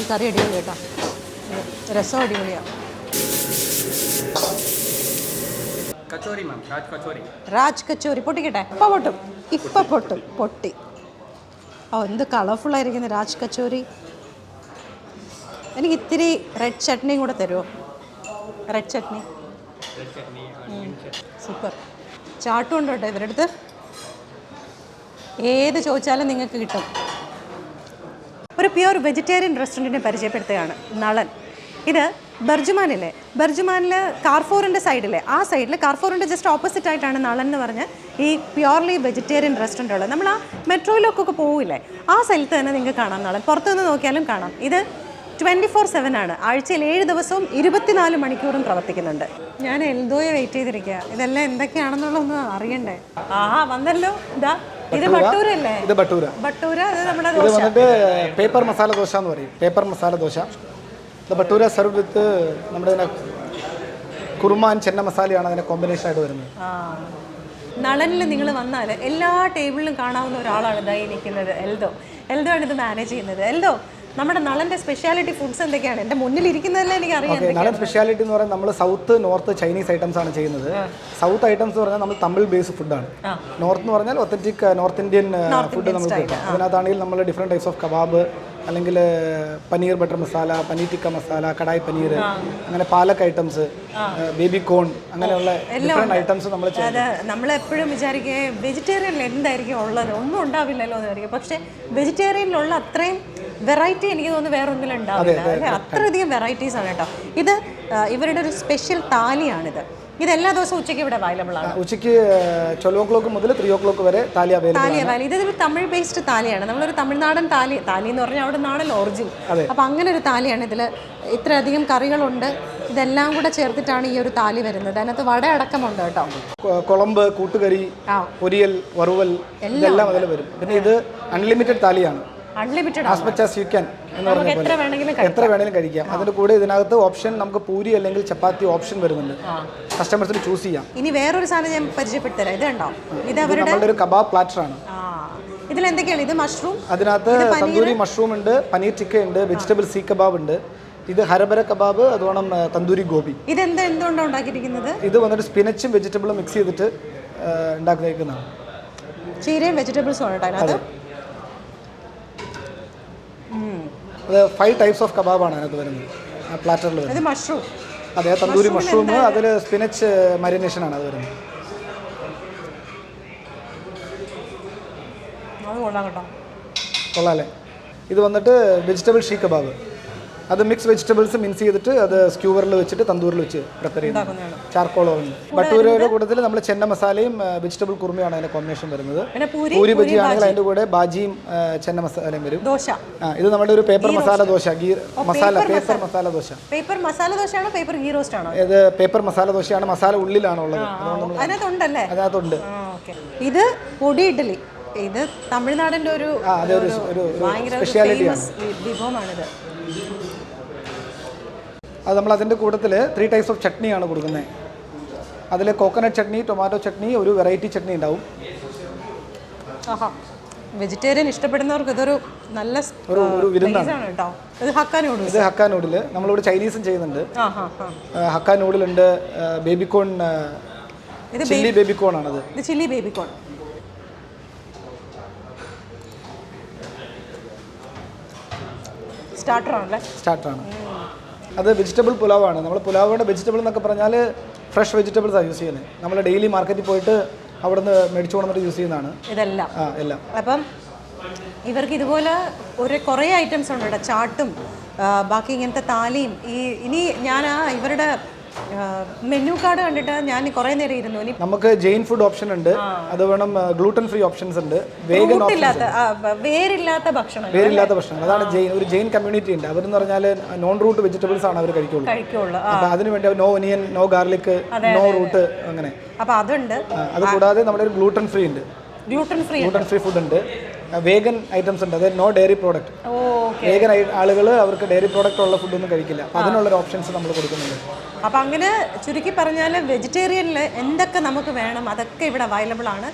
ഈ കറി അടിപൊളി കേട്ടോ. രസം അടിപൊളിയാണ് കച്ചോറി മാം രാജ് കച്ചോറി രാജ് പൊട്ടിക്കട്ടെ? ഇപ്പം പൊട്ടും. ഇപ്പം പൊട്ടും. പൊട്ടി. ഓ എന്ത് കളർഫുൾ ആയിരിക്കുന്നു രാജ് കച്ചോറി എനിക്ക് ഇത്തിരി റെഡ് ചട്നിയും കൂടെ തരുമോ റെഡ് ചട്നി സൂപ്പർ. ചാട്ടും ഉണ്ട് കേട്ടോ ഇവരുടെ അടുത്ത്? ഏത് ചോദിച്ചാലും നിങ്ങൾക്ക് കിട്ടും. ഒരു പ്യുവർ വെജിറ്റേറിയൻ റെസ്റ്റോറന്റിനെ പരിചയപ്പെടുത്തുകയാണ് നളൻ. ഇത് ബർജുമാനിലെ ബർജുമാനിൽ കാർഫോറിന്റെ സൈഡിലെ ആ സൈഡിൽ കാർഫോറിന്റെ ജസ്റ്റ് ഓപ്പോസിറ്റ് ആയിട്ടാണ് നളൻ എന്ന് പറഞ്ഞ് ഈ പ്യുവർലി വെജിറ്റേറിയൻ റെസ്റ്റോറന്റ് ഉള്ളത്. നമ്മൾ ആ മെട്രോയിലൊക്കെ പോവില്ലേ ആ സ്ഥലത്ത് തന്നെ നിങ്ങൾക്ക് കാണാം നളൻ. പുറത്തുനിന്ന് നോക്കിയാലും കാണാം. ഇത് ട്വന്റി ഫോർ സെവൻ ആണ്. ആഴ്ചയിൽ ഏഴ് ദിവസവും ഇരുപത്തിനാല് മണിക്കൂറും പ്രവർത്തിക്കുന്നുണ്ട്. ഞാൻ എൽദോയെ വെയിറ്റ് ചെയ്തിരിക്കുക ഇതെല്ലാം എന്തൊക്കെയാണെന്നുള്ളതൊന്ന് അറിയണ്ടേ? ആഹാ വന്നല്ലോ. ഇതാ ഇത് ബട്ടൂരല്ലേ? ഇത് ബട്ടൂര. നമ്മുടെ ഇത് വന്നിട്ട് പേപ്പർ മസാല ദോശ എന്ന് പറയും. പേപ്പർ മസാല ദോശ. ഇത് ബട്ടൂര സെർവ് വിത്ത് നമ്മുടെ ഇതിനെ കുറുമാൻ ചെന്ന മസാലയാണ് അതിന്റെ കോമ്പിനേഷൻ ആയിട്ട് വരുന്നത്. ആ. നളനിൽ നിങ്ങൾ വന്നാൽ എല്ലാ ടേബിളിലും കാണാവുന്ന ഒരാളാണ് ഇതായി നിൽക്കുന്നത്. എൽദോ. എൽദോ ആണ് ഇത് മാനേജ് ചെയ്യുന്നത്. എൽദോ നമ്മുടെ നളന്റെ സ്പെഷ്യാലിറ്റി ഫുഡ്സ് എന്തൊക്കെയാണ്? എന്റെ മുന്നിൽ ഇരിക്കുന്നതല്ലേ എനിക്ക് അറിയാം നളൻ സ്പെഷ്യാലിറ്റി എന്ന് പറയുന്നത് നമ്മൾ സൗത്ത് നോർത്ത് ചൈനീസ് ഐറ്റംസ് ആണ് ചെയ്യുന്നത്. സൗത്ത് ഐറ്റംസ് എന്ന് പറഞ്ഞാൽ നമ്മൾ തമിഴ് ബേസ് ഫുഡാണ് നോർത്ത് എന്ന് പറഞ്ഞാൽ ഒത്തന്റിക് നോർത്ത് ഇന്ത്യൻ ഫുഡ് നമുക്ക് കിട്ടും. അതിനകത്താണെങ്കിൽ നമ്മൾ ഡിഫറെന്റ് ടൈപ്സ് ഓഫ് കബാബ് അല്ലെങ്കിൽ പനീർ ബട്ടർ മസാല പനീർ ടിക്ക മസാല കടായ് പനീർ അങ്ങനെ പാലക് ഐറ്റംസ് ബേബി കോൺ അങ്ങനെയുള്ള ഡിഫറെന്റ് ഐറ്റംസ് നമ്മൾ നമ്മൾ നമ്മളെപ്പോഴും വിചാരിക്കുക വെജിറ്റേറിയനിൽ എന്തായിരിക്കും ഉള്ളത്? ഒന്നും ഉണ്ടാവില്ലല്ലോ എന്ന് വിചാരിക്കും. പക്ഷേ വെജിറ്റേറിയനിലുള്ള അത്രയും വെറൈറ്റി എനിക്ക് തോന്നുന്നു വേറെ ഒന്നിലും ഉണ്ടാവില്ല. അല്ലേ അത്രയധികം വെറൈറ്റീസ് ആണ് കേട്ടോ. ഇത് ഇവരുടെ ഒരു സ്പെഷ്യൽ താലിയാണിത്. ഇത് എല്ലാ ദിവസവും ഉച്ചയ്ക്ക് ഇവിടെ അവൈലബിൾ ആണ്. ഉച്ചയ്ക്ക് ട്വൽവ് ഓ ക്ലോക്ക് മുതൽ ത്രീ ഓ ക്ലോക്ക് വരെ താലി അവൈലബിൾ താലി ഇതൊരു തമിഴ് ബേസ്ഡ് താലിയാണ്. നമ്മളൊരു തമിഴ്നാടൻ താലി താലി എന്ന് പറഞ്ഞാൽ അവിടെ നിന്നാണല്ലോ ഒറിജിൻ അപ്പം അങ്ങനെ ഒരു താലിയാണ് ഇതിൽ ഇത്രയധികം കറികളുണ്ട്. ഇതെല്ലാം കൂടെ ചേർത്തിട്ടാണ് ഈ ഒരു താലി വരുന്നത്. അതിനകത്ത് വട അടക്കമുണ്ട് കേട്ടോ. കുളമ്പ് കൂട്ടുകറി പൊരിയൽ വറുവൽ എല്ലാം അതിൽ വരും. പിന്നെ ഇത് unlimited താലിയാണ്. Unlimited as much as you can എന്ന് പറഞ്ഞ എത്ര വേണമെങ്കിലും എത്ര വേണേലും കഴിക്കാം. അതിന്റെ കൂടെ ഇതിനകത്ത് ഓപ്ഷൻ നമുക്ക് പൂരി അല്ലെങ്കിൽ ചപ്പാത്തി ഓപ്ഷൻ വരുന്നുണ്ട്. കസ്റ്റമേഴ്സിന് ചൂസ് ചെയ്യാം. ഇനി വേറൊരു സാധനം ഞാൻ പരിചയപ്പെടുത്തരാം ഇത് കണ്ടോ? ഇത് അവരുടെ ഒരു കബാബ് പ്ലാറ്റർ ആണ്. ഇതിൽ എന്തൊക്കെയാണ്? ഇത് മഷ്റൂം അതിനകത്ത് തന്തൂരി മഷ്റൂം ഉണ്ട് പനീർ ടിക്ക ഉണ്ട് വെജിറ്റബിൾ സീ കബാബ് ഉണ്ട്. ഇത് ഹരബര കബാബ് അതുവേണം തന്തൂരി ഗോപി ഇത് എന്തുകൊണ്ടാണ് ഉണ്ടാക്കിയിരിക്കുന്നത്? ഇത് വന്നിട്ട് സ്പിനച്ചും വെജിറ്റബിളും മിക്സ് ചെയ്തിട്ട് ഉണ്ടാക്കുന്നതാണ് ചീരയും വെജിറ്റബിൾസും ആണ് കേട്ടോ അതിനകത്ത് അത് ഫൈവ് ടൈപ്സ് ഓഫ് കബാബാണ് അതിനകത്ത് വരുന്നത്. പ്ലാറ്ററിൽ വരുന്നത്. മഷ്റൂം അതെ തന്തൂരി മഷ്റൂം അതിൽ സ്പിനച്ച് മരിനേഷൻ ആണ് അത് വരുന്നത്. കൊള്ളാം കേട്ടോ. കൊള്ളാല്ലേ ഇത് വന്നിട്ട് വെജിറ്റബിൾ ഷീ കബാബ്. അത് മിക്സ് വെജിറ്റബിൾസ് മിൻസ് ചെയ്തിട്ട് അത് സ്ക്യൂവറിൽ വെച്ചിട്ട് തന്തൂരിൽ വെച്ച് പ്രിപ്പയർ ചെയ്യുന്നത്. ചാർക്കോൾ ഓവൻ ബട്ടൂരയുടെ കൂട്ടത്തിൽ നമ്മൾ ചെന്ന മസാലയും വെജിറ്റബിൾ കുറുമയാണ് അതിന്റെ കോമ്പിനേഷൻ വരുന്നത്. പൂരി ബജി ആണെങ്കിൽ അതിന്റെ കൂടെ ബാജിയും ചെന്ന മസാലയും വരും. ദോശ. ഇത് നമ്മുടെ ഒരു paper masala dosa ghee masala paper masala dosa. Paper masala ദോശയാണോ paper ghee roast ആണോ? ഇത് പേപ്പർ മസാല ദോശയാണ് മസാല ഉള്ളിലാണ് ഉള്ളത് അതുകൊണ്ട് നമ്മൾ അതിനകത്തുണ്ടല്ലേ? അതിനകത്തുണ്ട്. ഇത് പൊടി ഇഡ്ഡലി. ഇത് തമിഴ്നാടിന്റെ ഒരു ഭയങ്കര ഫേമസ് വിഭവമാണിത്. അത് നമ്മൾ അതിന്റെ കൂട്ടത്തിൽ ത്രീ ടൈപ്സ് ഓഫ് ചട്നിയാണ് കൊടുക്കുന്നത്. അതിൽ കോക്കനട്ട് ചട്നി ടൊമാറ്റോ ചട്നി ഒരു വെറൈറ്റി ചട്നി ഉണ്ടാവും. ആഹാ. വെജിറ്റേറിയൻ ഇഷ്ടപ്പെടുന്നവർക്ക് ഇതൊരു നല്ല ഒരു ഒരു വിരുന്നാണ്. കേട്ടോ. ഇത് ഹക്ക നൂഡിൽ ഇത് ഹക്ക നൂഡിൽ നമ്മളിവിടെ ചൈനീസും ചെയ്യുന്നുണ്ട്. Hakka നൂഡിലുണ്ട് baby corn chilli baby corn ആണത്. ഇത് ചില്ലി ബേബിക്കോൺ സ്റ്റാർട്ടർ ആണല്ലേ സ്റ്റാർട്ടറാണ്. അത് വെജിറ്റബിൾ പുലാവാണ്. നമ്മൾ പുലാവിന്റെ വെജിറ്റബിൾ എന്നൊക്കെ പറഞ്ഞാൽ ഫ്രഷ് ആണ് യൂസ് ചെയ്യുന്നത് നമ്മൾ ഡെയിലി മാർക്കറ്റിൽ പോയിട്ട് അവിടുന്ന് മേടിച്ചു കൊണ്ടുവന്നിട്ട് യൂസ് ചെയ്യുന്നതാണ്. ഇതെല്ലാം. ആ എല്ലാം. അപ്പം ഇവർക്ക് ഇതുപോലെ ഒരു കുറേ ഐറ്റംസ് ഉണ്ട് ചാട്ടും ബാക്കി ഇങ്ങനത്തെ താലിയും. ഈ ഇനി ഞാൻ ആ ഇവരുടെ മെനു കാർഡ് കണ്ടിട്ട് ഞാൻ കുറേ നേരം ഇരുന്നു. ഇനി നമുക്ക് ജെയിൻ ഫുഡ് ഓപ്ഷൻ ഉണ്ട്. അത് വേണം ഗ്ലൂട്ടൻ ഫ്രീ ഓപ്ഷൻസ് ഉണ്ട്. വേഗൻ ഓപ്ഷൻ ഇല്ലാത്ത ആ, വ- വേരില്ലാത്ത ഭക്ഷണം അതാണ് ജെയിൻ ഒരു ജെയിൻ കമ്മ്യൂണിറ്റി ഉണ്ട്. അവരെന്ന് പറഞ്ഞാൽ നോൺ റൂട്ട് വെജിറ്റബിൾസ് ആണ് അവർ കഴിക്കുള്ളൂ. കഴിക്കുള്ളൂ ആ. അപ്പൊ അതിന് വേണ്ടി no onion no garlic no root അങ്ങനെ. അപ്പൊ അതുണ്ട്. അത് കൂടാതെ നമ്മുടെ ഒരു ഗ്ലൂട്ടൻ ഫ്രീ ഉണ്ട്. Gluten free gluten free food ഉണ്ട്. വേഗൻ ഐറ്റംസ് ഉണ്ട്. അതായത് നോ ഡയറി പ്രോഡക്റ്റ് വേഗൻ ആളുകൾ അവർക്ക് ഡയറി പ്രോഡക്റ്റ് ഉള്ള ഫുഡൊന്നും കഴിക്കില്ല. അതിനുള്ള ഓപ്ഷൻസ് നമ്മൾ കൊടുക്കുന്നുണ്ട്. അപ്പം അങ്ങനെ ചുരുക്കി പറഞ്ഞാൽ വെജിറ്റേറിയനിൽ എന്തൊക്കെ നമുക്ക് വേണം അതൊക്കെ ഇവിടെ അവൈലബിൾ ആണ്.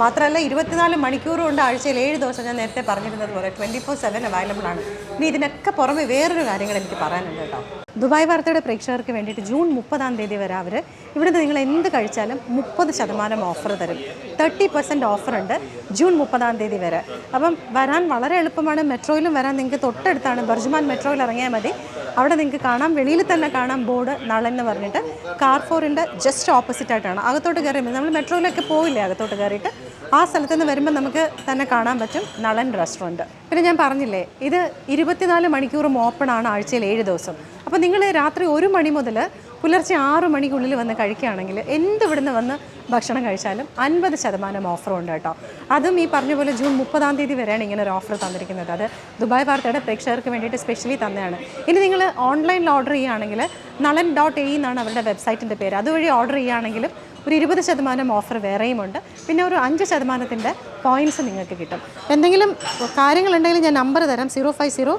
മാത്രമല്ല ഇരുപത്തിനാല് മണിക്കൂറും ഉണ്ട് ആഴ്ചയിൽ ഏഴ് ദിവസം ഞാൻ നേരത്തെ പറഞ്ഞിരുന്നത് പോലെ ട്വന്റി ഫോർ സെവൻ അവൈലബിൾ ആണ്. ഇനി ഇതിനൊക്കെ പുറമെ വേറൊരു കാര്യങ്ങൾ എനിക്ക് പറയാനുണ്ട് കേട്ടോ. ദുബായ് വാർത്തയുടെ പ്രേക്ഷകർക്ക് വേണ്ടിയിട്ട് ജൂൺ മുപ്പതാം തീയതി വരെ അവർ ഇവിടുന്ന് നിങ്ങൾ എന്ത് കഴിച്ചാലും മുപ്പത് ശതമാനം ഓഫർ തരും. തേർട്ടി പെർസെന്റ് ഉണ്ട് ജൂൺ മുപ്പതാം തീയതി വരെ. അപ്പം വരാൻ വളരെ എളുപ്പമാണ്. മെട്രോയിലും വരാൻ നിങ്ങൾക്ക് തൊട്ടടുത്താണ്. ബർജുമാൻ മെട്രോയിൽ ഇറങ്ങിയാൽ മതി. അവിടെ നിങ്ങൾക്ക് കാണാം. വെളിയിൽ തന്നെ കാണാം ബോർഡ് നളൻ എന്ന് പറഞ്ഞിട്ട്. കാർഫോറിന്റെ ജസ്റ്റ് ഓപ്പോസിറ്റ് ആയിട്ടാണ്. അകത്തോട്ട് കയറിയുമ്പോൾ നമ്മൾ മെട്രോയിലൊക്കെ പോയില്ലേ അകത്തോട്ട് കയറിയിട്ട്? ആ സ്ഥലത്ത് നിന്ന് വരുമ്പോൾ നമുക്ക് തന്നെ കാണാൻ പറ്റും നളൻ റെസ്റ്റോറന്റ്. പിന്നെ ഞാൻ പറഞ്ഞില്ലേ ഇത് ഇരുപത്തിനാല് മണിക്കൂറും ഓപ്പൺ ആണ് ആഴ്ചയിൽ ഏഴ് ദിവസം. അപ്പോൾ നിങ്ങൾ രാത്രി ഒരു മണി മുതൽ പുലർച്ചെ ആറ് മണിക്കുള്ളിൽ വന്ന് കഴിക്കുകയാണെങ്കിൽ എന്ത് വന്ന് ഭക്ഷണം കഴിച്ചാലും അൻപത് ശതമാനം ഓഫറും ഉണ്ട് കേട്ടോ. അതും ഈ പറഞ്ഞ പോലെ ജൂൺ മുപ്പതാം തീയതി വരെയാണ് ഇങ്ങനെ ഒരു ഓഫർ തന്നിരിക്കുന്നത്. അത് ദുബായ് വാർത്തയുടെ പ്രേക്ഷകർക്ക് വേണ്ടിയിട്ട് സ്പെഷ്യലി തന്നെയാണ്. ഇനി നിങ്ങൾ ഓൺലൈനിൽ ഓർഡർ ചെയ്യുകയാണെങ്കിൽ നളൻ ഡോട്ട് എ എന്നാണ് അവരുടെ വെബ്സൈറ്റിന്റെ പേര്. അതുവഴി ഓർഡർ ചെയ്യുകയാണെങ്കിലും ഒരു ഇരുപത് ശതമാനം ഓഫർ വേറെയുമുണ്ട് പിന്നെ ഒരു അഞ്ച് ശതമാനത്തിന്റെ പോയിന്റ്സ് നിങ്ങൾക്ക് കിട്ടും. എന്തെങ്കിലും കാര്യങ്ങളുണ്ടെങ്കിൽ ഞാൻ നമ്പർ തരാം. Zero five zero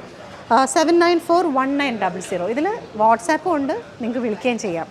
seven nine four one nine double zero ഇതിൽ വാട്സാപ്പും ഉണ്ട് നിങ്ങൾക്ക് വിളിക്കുകയും ചെയ്യാം.